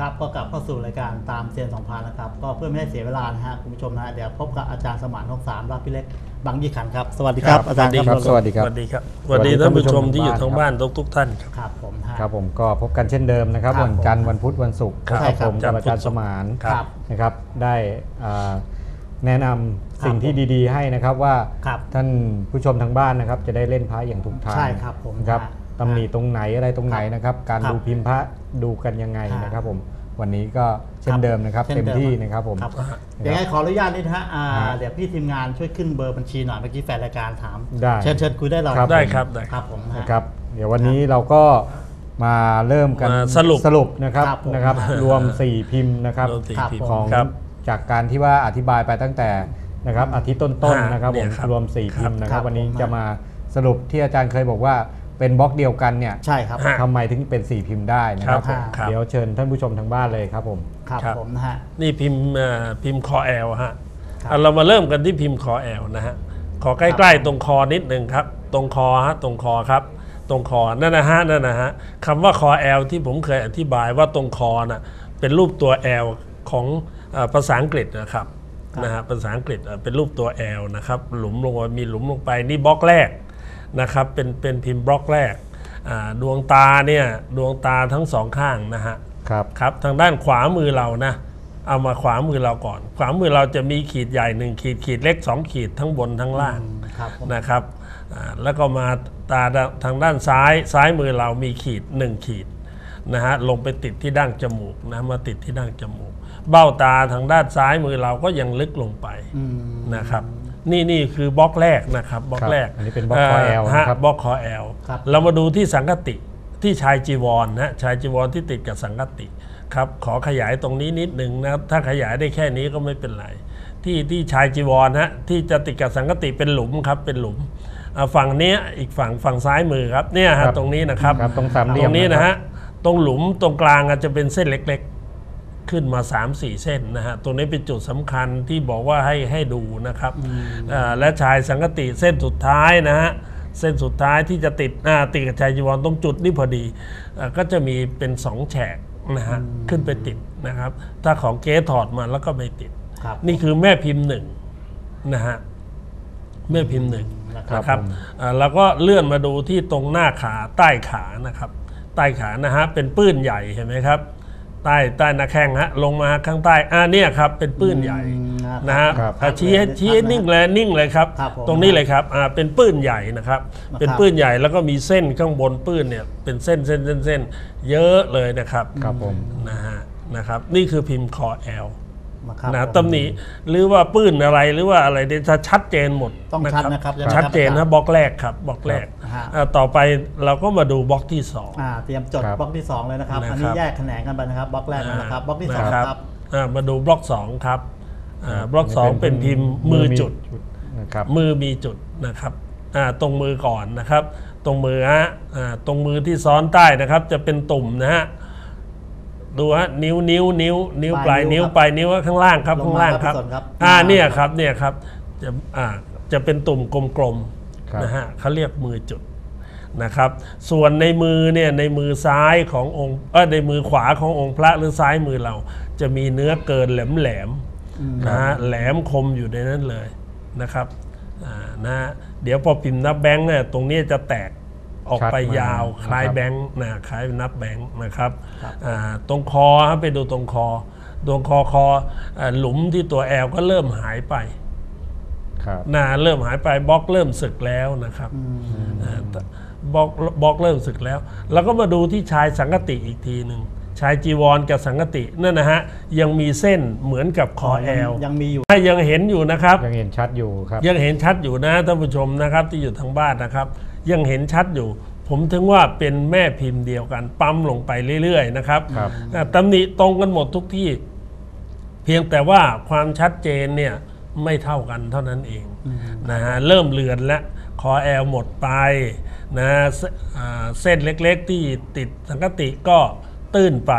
ครับก็กลับเข้าสู่รายการตามเซียนสองพันนะครับ ก็เพื่อไม่ให้เสียเวลานะฮะคุณผู้ชมนะฮะเดี๋ยวพบกับอาจารย์สมานทองสามรับพี่เล็กบางยี่ขันครับ สวัสดีครับครับอาจารย์ครับสวัสดีสวัสดีครับสวัสดีท่านผู้ชมที่อยู่ทางบ้านทุกทุกๆท่านครับครับผมนะฮะครับผมก็พบกันเช่นเดิมนะครับครับ วันจันทร์วันพุธวันศุกร์ครับครับผมใช่ครักับบอาจารย์สมานครับนะครับได้อ่าแนะนำสิ่งที่ดี ๆ ให้นะครับว่าครับท่านผู้ชมทางบ้านนะครับจะได้เล่นพระอย่างถูกทางใช่ครับผมครับฮะ ตำหนิตรงไหนอะไรตรงไหนนะครับ การครับดูพิมพ์พระดูกันยังไงครับนะครับผมวันนี้ก็เช่นเดิมนะครับช่เต็มดิที่นะครับผมครับนะครับยังไงขออนุญาตนิดนะฮะอ่าฮะเดี๋ยวพี่ทีมงานช่วยขึ้นเบอร์บัญชีหน่อยเมื่อกี้แฟนรายการถามได้เชิญเชิญคุยได้เลยครับได้ครับได้ครับผมนะฮะนะครับ เดี๋ยววันนี้เราก็มาเริ่มกันมาสรุปสรุปนะครับครับผมนะครับ รวม 4 พิมพ์นะครับรวมสี่ครับพิมผมพ์ของครับจากการที่ว่าอธิบายไปตั้งแต่นะครับอาทิตย์ต้นอ่าๆนะครับผมเนี่ยครับรวม 4 พิมพ์นะคครัรับบวันนี้ผมจะมาสรุปที่อาจารย์เคยบอกว่า เป็นบล็อกเดียวกันเนี่ยใช่ครับฮะทำไมถึงเป็น4พิมพ์ได้นะครับครับผมครับ เดี๋ยวเชิญท่านผู้ชมทางบ้านเลยครับผม ครับครับ ผมนะฮะ นี่พิมพ์เอ่อพิมพ์คอแอลฮะครับ เอาเรามาเริ่มกันที่พิมพ์คอแอลนะฮะขอใกล้ๆตรงคอนิดหนึ่งครับ ตรงคอฮะตรงคอครับ ตรงคอนั่นนะฮะนั่นนะฮะคำว่าคอแอลที่ผมเคยอธิบายว่าตรงคอน่ะเป็นรูปตัว L ของเอ่อภาษาอังกฤษนะครับนะฮะภาษาอังกฤษเอ่อเป็นรูปตัว L นะครับหลุมลงไปมีหลุมลงไปนี่บล็อกแรก นะครับเป็นเป็นพิมพ์บล็อกแรกอ่าดวงตาเนี่ยดวงตาทั้งสองข้างนะฮะครับครับทางด้านขวามือเรานะเอามาขวามือเราก่อน ขวามือเราจะมีขีดใหญ่หนึ่งขีดขีดเล็กสองขีดทั้งบนทั้งล่างครับผมนะครับอ่าแล้วก็มาตาทางด้านซ้ายซ้ายมือเรามีขีดหนึ่งขีดนะฮะลงไปติดที่ดั้งจมูกนะมาติดที่ดั้งจมูก เบ้าตาทางด้านซ้ายมือเราก็ยังลึกลงไปอืมนะครับ นี่นี่คือบล็อกแรกนะครับบล็อกแรกอันนี้เป็นบล็อกคอแอลฮะนะครับ บล็อกคอแอลครับ เรามาดูที่สังกติที่ชายจีวรนะชายจีวรที่ติดกับสังกติครับขอขยายตรงนี้นิดหนึ่งนะครับถ้าขยายได้แค่นี้ก็ไม่เป็นไรที่ที่ชายจีวรฮะที่จะติดกับสังกติเป็นหลุมครับเป็นหลุมอ่าฝั่งเนี้ยอีกฝั่งฝั่งซ้ายมือครับเนี่ยครัฮะบตรงนี้นะครับ ครับตรงสามเหลี่ตยรมงนี้นะครัฮะบตรงหลุมตรงกลางอาจจะเป็นเส้นเล็กๆ ขึ้นมา 3-4 เส้นนะฮะตรงนี้เป็นจุดสำคัญที่บอกว่าให้ให้ดูนะครับอ่าและชายสังกติเส้นสุดท้ายนะฮะเส้นสุดท้ายที่จะติดอ่าติดกับชายจีวรตรงจุดนี้พอดีอ่าก็จะมีเป็นสองแฉกนะฮะขึ้นไปติดนะครับ ถ้าของเก๊ถอดมาแล้วก็ไม่ติดครับนี่คือแม่พิมพ์หนึ่งนะฮะแม่พิมพ์หนึ่งนะครับนะครับอ่าแล้วก็เลื่อนมาดูที่ตรงหน้าขาใต้ขานะครับ ใต้ขานะฮะเป็นปื้นใหญ่เห็นไหมครับ ใต้ใต้หน้าแข้งฮะลงมาข้างใต้อ่าเนี่ยครับเป็นปื้นใหญ่อืมนะฮะครับอ่าชี้ให้ชี้ให้นิ่งเลยนิ่งเลยครับ ครับผม ตรงนี้เลยครับอ่าเป็นปื้นใหญ่นะครับนะครับ เป็นปื้นใหญ่แล้วก็มีเส้นข้างบนปื้นเนี่ยเป็นเส้นเส้นเส้นเส้นเยอะเลยนะครับครับผม นะฮะนะครับ นี่คือพิมพ์คอแอล นะครับนะผมตำหนิหรือว่าปื้นอะไรหรือว่าอะไรเนี่ยจะชัดเจนหมดต้องชัดนะครับยังไงชัดเจนครันะบบล็อกแรกครับบล็อกแรกครับฮะอ่าต่อไปเราก็มาดูบล็อกที่สองอ่าเตรียมจดครับบล็อกที่ 2 เลยนะครับนะครับ อันนี้แยกแขนงกันไปนะครับบล็อกแรกนะครับบล็อกที่สองนะครับครับอ่ามาดูบล็อกสองครับอ่าบล็อกสองเป็นพิมพ์มือจุดนะครับมือมีจุดนะครับอ่าตรงมือก่อนนะครับ ตรงมือฮะอ่าตรงมือที่ซ้อนใต้นะครับ จะเป็นตุ่มนะฮะ ดูฮะนิ้วนิ้วนิ้วนิ้วปปลาลายยนิ้นิ้ววครับปลายนิ้วข้างล่างครับลงข้างมาล่างครับครับพี่สนครับอ่าอ่าเนี่ยครับเนี่ยครับจะอ่าจะเป็นตุ่มกลมครับๆนะฮะเขาเรียกมือจุดนะครับ ส่วนในมือเนี่ยในมือซ้ายขององค์เออในมือขวาขององค์พระหรือซ้ายมือเรา จะมีเนื้อเกินแหลมแหลมๆนะฮะแหลมคมอยู่ในนั้นเลยนะครับอ่านะฮะเดี๋ยวพอพิมพ์นับแบงค์เนี่ยตรงนี้จะแตก ออกไปชัดมายาวนะครับคล้ายแบงค์นะคล้ายนับแบงค์นะครับครับอ่าตรงคอครับไปดูตรงคอ ตรงคอคออ่าหลุมที่ตัวแอลก็เริ่มหายไปครับนะเริ่มหายไปบล็อกเริ่มสึกแล้วนะครับอ่าบล็อกบล็อกเริ่มสึกแล้ว แล้วก็มาดูที่ชายสังกติอีกทีหนึ่งชายจีวรกับสังกตินั่นนะฮะยังมีเส้นเหมือนกับคอแอลยังมีอยู่ถ้ายังเห็นอยู่นะครับ ยังเห็นชัดอยู่ครับยังเห็นชัดอยู่นะท่านผู้ชมนะครับที่อยู่ทางบ้านนะครับ ยังเห็นชัดอยู่ ผมถึงว่าเป็นแม่พิมพ์เดียวกัน ปั๊มลงไปเรื่อยๆนะครับครับอ่าตำหนิตรงกันหมดทุกที่ เพียงแต่ว่าความชัดเจนเนี่ยไม่เท่ากันเท่านั้นเองนะฮะเริ่มเลือนแล้วคอแอลหมดไปนะเสอ่าเส้นเล็กๆที่ติดสังกติก็ตื้นไป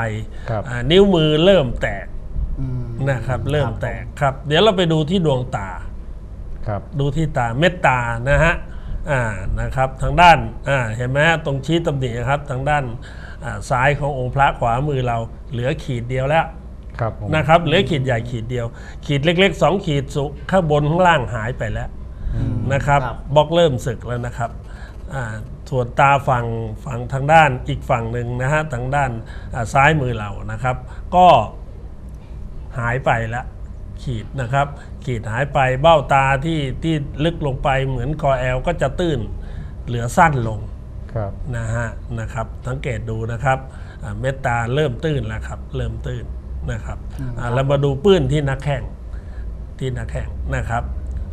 ครับอ่านิ้วมือเริ่มแตกอืมนะครับเริ่มแตกครับ เดี๋ยวเราไปดูที่ดวงตา ครับ ดูที่ตาเม็ดตานะฮะ อ่านะครับทางด้านอ่าเห็นไหมฮะตรงชี้ตำหนินะครับทางด้านอ่าซ้ายขององค์พระขวามือเราเหลือขีดเดียวแล้วครับผมนะครับเหลือขีดใหญ่ขีดเดียว ขีดเล็กๆสองขีดสุข้างบนข้างล่างหายไปแล้วนะครับครับบล็อกเริ่มสึกแล้วนะครับอ่าส่วนตาฝั่งฝั่งทางด้านอีกฝั่งหนึ่งนะฮะทางด้านอ่าซ้ายมือเรานะครับ ก็หายไปละ ขีดนะครับ ขีดหายไปเบ้าตาที่ที่ลึกลงไปเหมือนคอแอลก็จะตื้นเหลือสั้นลงครับนะฮะนะครับสังเกตดูนะครับอ่าเม็ดตาเริ่มตื้นแล้วครับ เริ่มตื้นนะครับอ่าเรามาดูปื้นที่หนักแข้งที่หนักแข้งนะครับ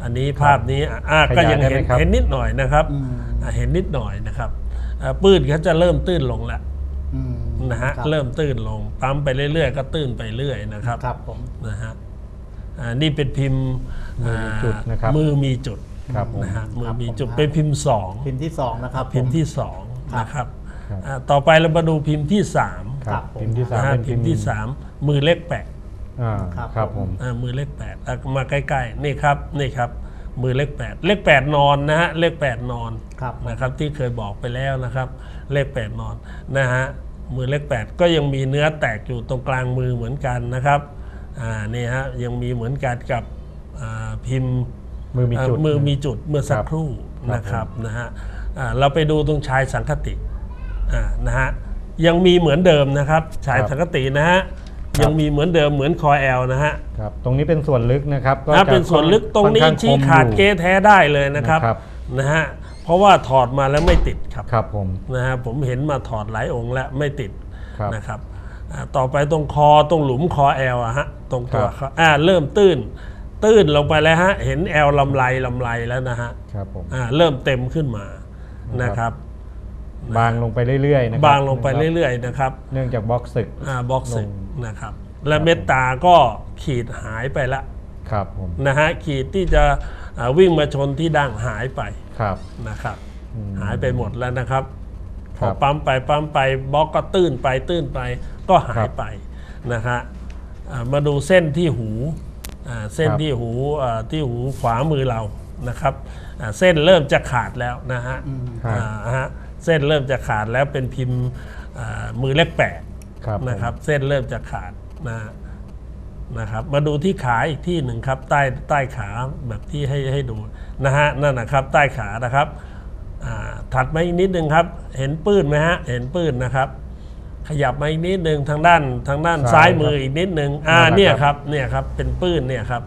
อันนี้ภาพนี้อะอะก็ยังเห็นเห็นนิดหน่อยนะครับอืมอะเห็นนิดหน่อยนะครับอ่าปื้นเขาจะเริ่มตื้นลงแล้วอืมนะฮะครับเริ่มตื้นลงปั๊มไปเรื่อยๆ ก็ตื้นไปเรื่อยนะครับครับผมนะฮะ อ่านี่เป็นพิมพ์มือมีจุดนะครับมือมีจุดครับผม นะฮะมือมีครับผมจุดเป็นพิมพ์สองพิมพ์ที่สองนะครับพิมพ์ที่ผสองนะครับครับอ่าต่อไปเรามาดูพิมพ์ที่สามครับครับผมพิมพ์ที่สามนะฮะเป็นพิมพ์ที่สามมือเลขแปด อ่าครับครับผม อ่ามือเลขแปดอะมาใกล้ๆ นี่ครับนี่ครับ มือเลขแปดเลขแปดนอนนะฮะเลขแปดนอนครับ นะครับที่เคยบอกไปแล้วนะครับ เลขแปดนอนนะฮะมือเลขแปดก็ยังมีเนื้อแตกอยู่ตรงกลางมือเหมือนกันนะครับ อ่านี่ฮะยังมีเหมือนกันกับอ่าพิมพ์มือมีจุดเอ่อมือมีจุดเมื่อสักครับครู่ครับนะครับนะฮะอ่าเราไปดูตรงชายสังคติอ่านะฮะยังมีเหมือนเดิมนะครับชายสังคตินะฮะยังมีเหมือนเดิมเหมือนคอแอลนะฮะครับตรงนี้เป็นส่วนลึกนะครับก็ถ้าจะเป็นส่วนลึกตรงนี้ค่อข้ชี้คมขาดอยู่เกแท้ได้เลยนะครับนะครับนะฮะเพราะว่าถอดมาแล้วไม่ติดครับครับผมนะฮะผมเห็นมาถอดหลายองค์แล้วไม่ติดครับนะครับอ่าต่อไปตรงคอตรงหลุมคอแอลอะฮะ ตรงตัวครับเขาอ่าเริ่มตื้น ตื้นลงไปแล้วฮะ เห็นแอลลำไรลำไรแล้วนะฮะครับผมอ่าเริ่มเต็มขึ้นมานะครับ บางลงไปเรื่อยๆนะครับบางลงไปเรื่อยๆนะครับ เนื่องจากบล็อกศึกอ่าบล็อกสึกลงนะครับ และเม็ดตาก็ขีดหายไปละครับผมนะฮะขีดที่จะอ่าวิ่งมาชนที่ดั้งหายไปครับนะครับอืมหายไปหมดแล้วนะครับพครัอบปั๊มไปปั๊มไปบล็อกก็ตื้นไปตื้นไปก็หาครัยบไปนะฮะอ่า มาดูเส้นที่หูอ่าเส้นครับที่หูอ่าที่หูขวามือเรานะครับอ่าเส้นเริ่มจะขาดแล้วนะฮะครับอ่าฮะเส้นเริ่มจะขาดแล้วเป็นพิมพ์อ่ามือเลขแปดครับผมนะครับ เส้นเริ่มจะขาดนะนะครับ มาดูที่ขาอีกที่หนึ่งครับ ใต้ใต้ขาแบบที่ให้ให้ดูนะฮะนั่นนะครับ ใต้ขานะครับอ่าถัดมาอีกนิดนึงครับ เห็นปื้นไหมฮะเห็นปื้นนะครับ ขยับมาอีกนิดนึงทางด้านทางด้านซ้าซ้ายยครับมืออีกนิดนึงอ่านั่นแหละเนี่ยคครับรับเนี่ยครับเป็นปื้นเนี่ยครับ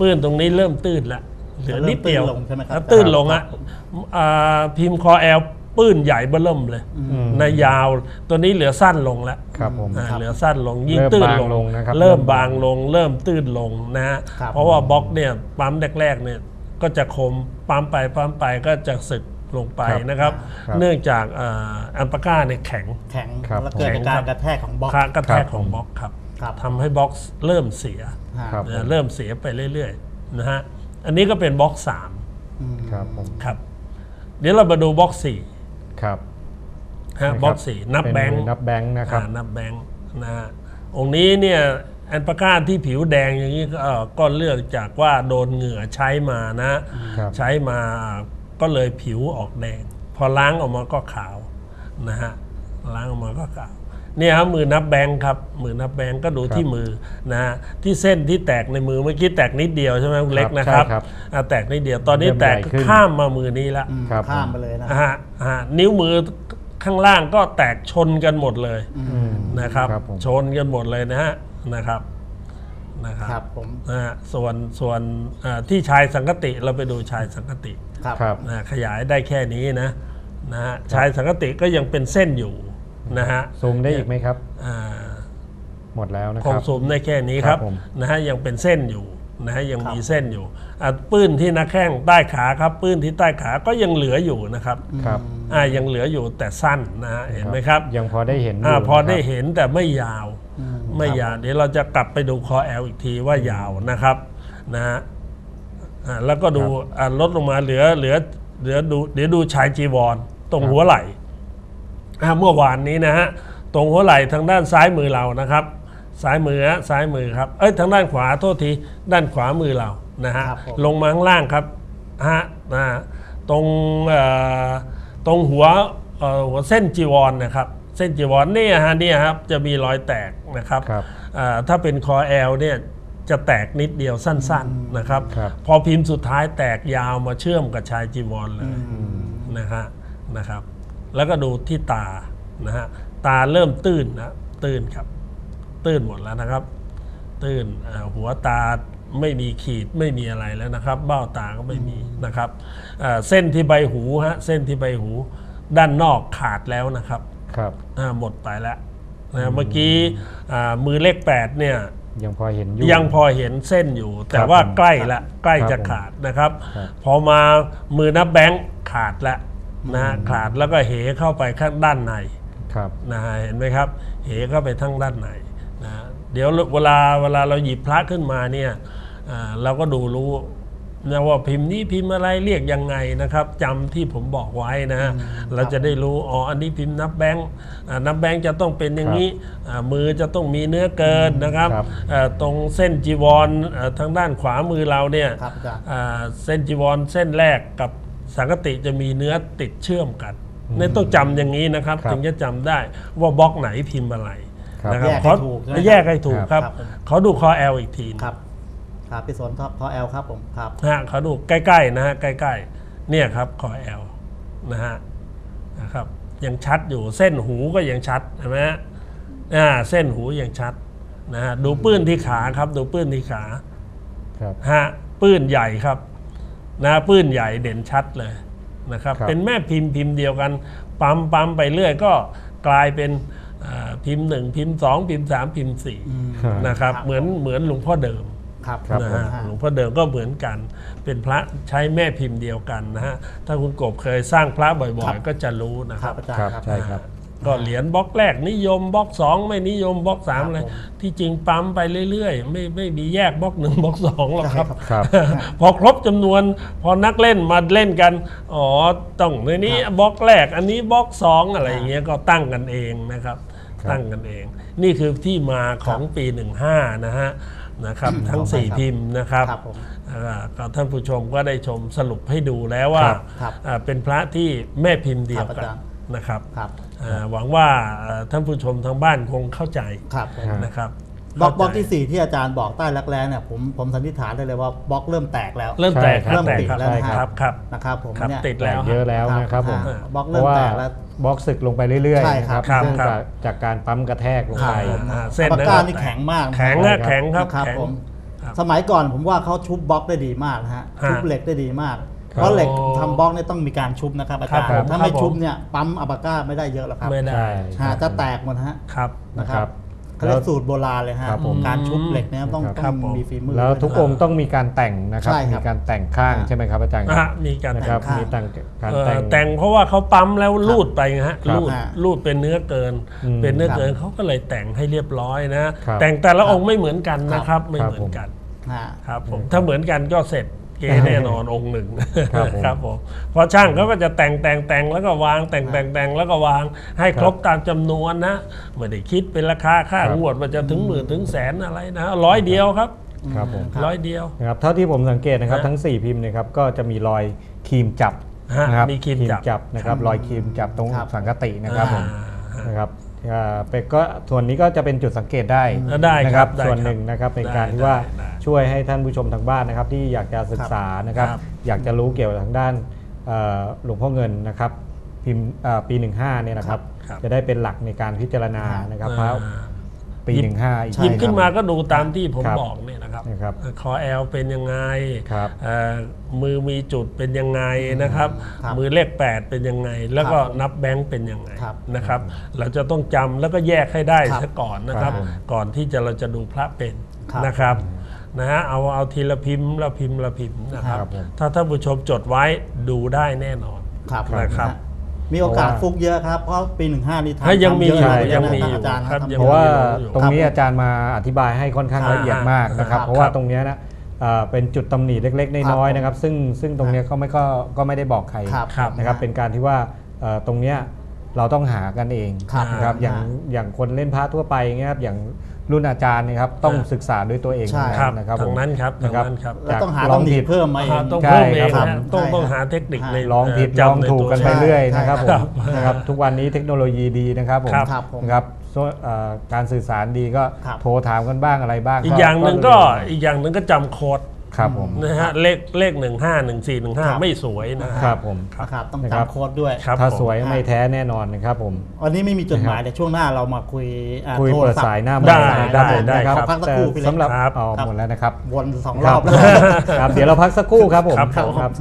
ปื้นตรงนี้เริ่มตื้นละเหลือนิดเดียวเริ่มตื้นลงใช่ไหมครับแล้วตื้นลงครัอะบอ่าพิมพ์คอแอลปื้นใหญ่เบ้อเริ่มเลยอืมในยาวตัวนี้เหลือสั้นลงแล้ว ครับผม อ่าครับเหลือสั้นลงยิ่งเริ่มตื้นบางลงลงนะครับเริ่มเริ่มบางลง เริ่มตื้นลงนะฮะครับ เพราะว่าบล็อกเนี่ยปั๊มแรกๆเนี่ยก็จะคมปั๊มไปปั๊มไปก็จะสึก ลงไปครับนะครับ ครับ เนื่องจากอ่าอัลปาก้าเนี่ยแข็ง แข็งครับ แล้วเกิดจากการกระแทกของบล็อกค้างกระแทกครับของบล็อกครับครับ ทำให้บล็อกเริ่มเสียฮะครับนะเริ่มเสียไปเรื่อยๆนะฮะอันนี้ก็เป็นบล็อกสามอืมครับผมครับ เดี๋ยวเรามาดูบล็อกสี่ครับฮะบล็อกสี่นับเป็นแบงค์มือนับแบงค์นะครับ อ่านับแบงค์นะฮะองค์นี้เนี่ยแอนปาก้าที่ผิวแดงอย่างนี้ก็เอ่อก็เลือกจากว่าโดนเหงื่อใช้มานะครับ ใช้มา ก็เลยผิวออกแดง พอล้างออกมาก็ขาวนะฮะล้างออกมาก็ขาวเนี่ยครับมือนับแบงค์ครับมือนับแบงค์ก็ดูที่มือนะฮะที่เส้นที่แตกในมือเมื่อกี้แตกนิดเดียวใช่ไหมคุณเล็กนะครับใช่ครับอ่าแตกนิดเดียวตอนนี้เริ่มแตกใหญ่ขึ้น ข้ามมามือนี้ละ อืมครับข้ามไปเลยนะอ่าฮะอ่าฮะนิ้วมือข้างล่างก็แตกชนกันหมดเลยอืมนะครับ ครับผม ชนกันหมดเลยนะฮะนะครับ นะครับครับผมนะฮะส่วนส่วนอ่าที่ชายสังกติเราไปดูชายสังกติครับ ครับ นะขยายได้แค่นี้นะนะฮะชายสังกติก็ยังเป็นเส้นอยู่นะฮะซูมได้อีกไหมครับ อ่า หมดแล้วนะคคงรับ ซูมได้แค่นี้ครับครับผม นะฮะยังเป็นเส้นอยู่นะฮะยังครับมีเส้นอยู่อะปื้นที่หน้าแข้งใต้ขาครับปื้นที่ใต้ขาก็ยังเหลืออยู่นะครับครับ อ่ายังเหลืออยู่แต่สั้นนะฮะเห็นไหมครับยังพอได้เห็นอยู่อ่าพอได้นะครับ เห็นแต่ไม่ยาวอืม ไม่ยาวเดี๋ยวเราจะกลับไปดูคอแอลอีกทีว่ายาวนะครับนะฮะอ่าแล้วก็ดูอ่าลดลงมาเหลือเหลือเหลือดูเดี๋ยวดูชายจีวรตรงหัวไหล่อ่าเมื่อวานนี้นะฮะตรงหัวไหล่ทางด้านซ้ายมือเรานะครับ ซ้ายมือฮะซ้ายมือครับเอ้ยทางด้านขวาโทษทีด้านขวามือเรานะฮะครับผมลงมาข้างล่างครับฮะนะตรงเอ่อตรงหัวเอ่อหัวเส้นจีวรนะครับเส้นจีวรเนี่ยฮะเนี่ยครับจะมีรอยแตกนะครับครับอ่าถ้าเป็นคอแอลเนี่ยจะแตกนิดเดียวสั้น ๆนะครับ ครับ พอพิมพ์สุดท้ายแตกยาวมาเชื่อมกับชายจีวรเลยนะฮะนะครับ แล้วก็ดูที่ตานะฮะตาเริ่มตื้นนะตื้นครับ ตื้นหมดแล้วนะครับ ตื้นอ่าหัวตาไม่มีขีดไม่มีอะไรแล้วนะครับ เบ้าตาก็ไม่มีนะครับอ่าเส้นที่ใบหูฮะเส้นที่ใบหูด้านนอกขาดแล้วนะครับ ครับอ่าหมดไปแล้วนะเมื่อกี้อ่ามือเลข8เนี่ยยังพอเห็นอยู่ ยังพอเห็นเส้นอยู่ แต่ครับว่าผมใกล้ละใกล้ครับจะผมขาดนะครับ ครับ พอมามือนับแบงค์ขาดแล้วนะฮะขาดแล้วก็เหเข้าไปข้างด้านใน ครับ นะฮะเห็นไหมครับ เหเข้าไปทั้งด้านในนะเดี๋ยวเวลาเวลาเราหยิบพระขึ้นมาเนี่ยอ่าเราก็ดูรู้ นะว่าพิมพ์นี้พิมพ์อะไรเรียกยังไงนะครับจำที่ผมบอกไว้นะฮะเราจะได้รู้อ๋ออันนี้พิมพ์นับแบงค์อ่านับแบงค์จะต้องเป็นอย่างนี้อ่ามือจะต้องมีเนื้อเกินนะครับครับเอ่อตรงเส้นจีวรเอ่อทางด้านขวามือเราเนี่ยครับอาจารย์ อ่าเส้นจีวรเส้นแรกกับสังกติจะมีเนื้อติดเชื่อมกันนี่ต้องจำอย่างนี้นะครับครับถึงจะจำได้ว่าบล็อกไหนพิมพ์อะไรครับนะครับแยกให้เขาถูกใช่ไหมแยกให้ถูกครับครับผมเขาดูคอแอลอีกทีครับ ครับพี่สนครับพอแอลครับผมครับนะฮะเขาดูใกล้ๆนะฮะใกล้ๆเนี่ยครับคอแอลนะฮะนะครับยังชัดอยู่เส้นหูก็ยังชัดใช่ไหมฮะอ่าเส้นหูยังชัดนะฮะดูปื้นที่ขาครับ ดูปื้นที่ขาครับ ฮะปื้นใหญ่ครับนะปื้นใหญ่เด่นชัดเลยนะครับ ครับ เป็นแม่พิมพ์พิมพ์เดียวกัน ปั๊มปั๊มไปเรื่อยก็กลายเป็นอ่าพิมพ์หนึ่งพิมพ์สองพิมพ์สามพิมพ์สี่ครับนะครับครับเหมือนเหมือนหลวงพ่อเดิม ครับครับนะผมฮะหลวงพ่อเดิมก็เหมือนกัน เป็นพระใช้แม่พิมพ์เดียวกันนะฮะถ้าคุณกบเคยสร้างพระบ่อยๆ ก็จะรู้นะคครัรับบอาจารครับย์ครับใช่ครับ ก็เหรียญบล็อกแรกนิยมบล็อกสองไม่นิยมบล็อกสามครับอะไรผมที่จริงปั๊มไปเรื่อยๆ ไม่ไม่มีแยกบล็อกหนึ่งบล็อกสองหรอกครับครับพอครบจำนวนพอนักเล่นมาเล่นกันอ๋อต้องในนี้ครับบล็อกแรกอันนี้บล็อกสองอะไรอย่างเงี้ยก็ตั้งกันเองนะครับครับตั้งกันเอง นี่คือที่มาของปี 15นะฮะ นะครับทั้ง 4 พิมพ์นะครับครับผมอ่าก็ท่านผู้ชมก็ได้ชมสรุปให้ดูแล้วว่าครับครับอ่าเป็นพระที่แม่พิมพ์เดียวครับกัอานจารย์นะครับครับอ่าหวังว่าอ่าท่านผู้ชมทางบ้านคงเข้าใจครับผมครับนะครับ บล็อกบล็อกเข้าใจที่สี่ที่อาจารย์บอกใต้รักแร้เนี่ยผมผมสันนิษฐานได้เลยว่าบล็อกเริ่มแตกแล้วเริ่มแตกครับเริ่มแตกติดครับแล้วนะคครัรับบครับนะครับผมครับเนี่ยติดแล้วเยอะแล้วนะครับผมอ่าบล็อกเพเริ่มราะว่าแตกแล้วบล็อกศึกลงไปเรื่อยใช่ๆนะคครัรับบครับเนื่องครับจากจากการปั๊มกระแทกลงครัไปบผมอ่าเส้นปากนั้นกาก็นี่แข็งมากนะแข็งคนะรับแข็งครับนะครับแข็งผมครับสมัยก่อนผมว่าเขาชุบบล็อกได้ดีมากนะฮะฮะชุบเหล็กได้ดีมากครับเพราะเหล็กทำบล็อกเนี่ยต้องมีการชุบนะครับอาจารย์ครับผมถ้าไม่ครับผมชุบเนี่ยปั๊มอัปากาไม่ได้เยอะหรอกครับไม่ได้ใช่ฮะจะแตกหมดฮะครับนะนะคครัรับบ เขาเรียกสูตรโบราณเลยฮะครับผมการชุบเหล็กเนี่ยต้องครับต้ครัองบผม มีฝีมือ แล้วทุกด้วยนะองค์ต้องมีการแต่งนะครับ ใช่ครับมีการแต่งข้างอ่าใช่ไหมครับอาจารย์คนะรัฮะบมีการนะแต่ครังบข้างมีแต่งการเอ่อแต่ง แต่งเพราะว่าเขาปั๊มแล้วรูดไปนะฮะครับรูดฮะรูดเป็นเนื้อเกิน อืมเป็นเนื้อครับเกินเขาก็เลยแต่งให้เรียบร้อยนะ ครับแต่งแต่ละองค์ไม่เหมือนกันนะครับไม่ครับ เหมือนกันฮะ ครับผมถ้าเหมือนกันก็เสร็จ เกแน่นอนองค์หนึ่งครับผมครับผมเพราะช่างเขาก็จะแต่งแต่งแต่งแล้วก็วางแต่งแต่งแต่งแล้วก็วางให้ครบตามจำนวนนะไม่ได้คิดเป็นราคาค่าครับงวดมันจะถึงหมื่นถึงแสนอะไรนะร้อยเดียวครับครับผมครับร้อยเดียวนะครับเท่าที่ผมสังเกตนะครับฮะทั้ง 4 พิมพ์เนะครับก็จะมีรอยครีมจับฮะนะครับมีครีมจับนะครับรอยครีมจับตรงครับสังกตินะครับผมอ่านะครับ อ่าเป็กก็ส่วนนี้ก็จะเป็นจุดสังเกตได้ได้นะคครัรับบได้ส่วนครับหนึ่งนะครับในได้การที่ว่าได้ได้ช่วยให้ท่านผู้ชมทางบ้านนะครับ ที่อยากจะศึกษานะครับ ครับ อยากจะรู้เกี่ยวกับทางด้านเอ่อหลวงพ่อเงินนะครับพิมพ์เอ่อปี 15เนี่ยนะครับ ครับจะได้เป็นหลักในการพิจารณานะครับเพอ่าราะ ปีหยิบ15อีกหยิบทีขึ้นครับมาก็ดูตามที่ผมครับบอกเนี่ยนะครับนะครับคอแอลเป็นยังไงครับเอ่อมือมีจุดเป็นยังไงนะครับครับ มือเลข 8 เป็นยังไง แล้วก็ครับนับแบงค์เป็นยังไงครับนะครับ เราจะต้องจำแล้วก็แยกให้ได้ครับซะก่อนนะครับครับผมก่อนที่จะเราจะดูพระเป็นครับนะครับนะฮะเอาเอาทีละพิมพ์ละพิมพ์ละพิมพ์นะครับครับผมถ้าท่านผู้ชมจดไว้ดูได้แน่นอนครับนะครับฮะ มีโอกาสเพราะว่าฟุกเยอะครับ เพราะปีหนึ่งห้านี่เฮ้ยยังมีทำเอะอยู่เลยังมีนะอยู่อาจารย์ครับทำยัเยงเพอะราะว่าอยู่ตรงนี้ครับอาจารย์มาอธิบายให้ค่อนข้างอ่าละเอียดมากนะครับครับเพราะว่าตรงเนี้ยนะเอ่อเป็นจุดตำหนิเล็กๆน้อยๆนะครับ ซึ่งซึ่งตรงเนี้ยก็ไม่ก็ก็ไม่ได้บอกใครครับครับนะครับ เป็นการที่ว่าเอ่อตรงเนี้ยเราต้องหากันเองครับนะครับครับอย่างอย่างคนเล่นพระทั่วไปเงี้ยครับอย่าง รุ่นอาจารย์เนะครับต้องอ่าศึกษาด้วยตัวเองใช่ทั้งครับนะครับทางนั้นครับนะทางนั้นครับแล้วต้องหาลตำองหนิผิดเพิ่มมาเองอ่าต้องใช่เพิ่มเองครับนะต้องใช่ต้องหาเทคนิคในลองผิดเลองถูกกันไปจำใตัวเรื่อยนะครับผมครับนะครับทุกวันนี้เทคโนโลยีดีนะครับผมครับครับผมนะครับส่วนเอ่อการสื่อสารดีก็ครับ โทรถามกันบ้างอะไรบ้างอีกอย่างหนึ่งก็อีกอย่างหนึ่งก็จำโค้ด ครับผม นะฮะเลขเลขหนึ่งห้าหนึ่งสี่หนึ่งห้าครับไม่สวยนะฮะ ครับผม นะครับต้องนะครับจำโค้ดด้วย ครับถ้าผม สวยไม่แท้แน่นอนนะครับผม วันนี้ไม่มีจดหมายนะครับแต่ช่วงหน้าเรามาคุยอ่าคุยโทรเปิดศัพท์สายหน้าได้ไมค์ได้ครับผมได้นะครับพักสักแต่ครู่พี่เล็กสำหรับครับอ๋อครับหมดแล้วนะครับวนสองครรัอบบแล้ว ครับ เดี๋ยวเราพักสักครู่ครับผมครับผม ครับ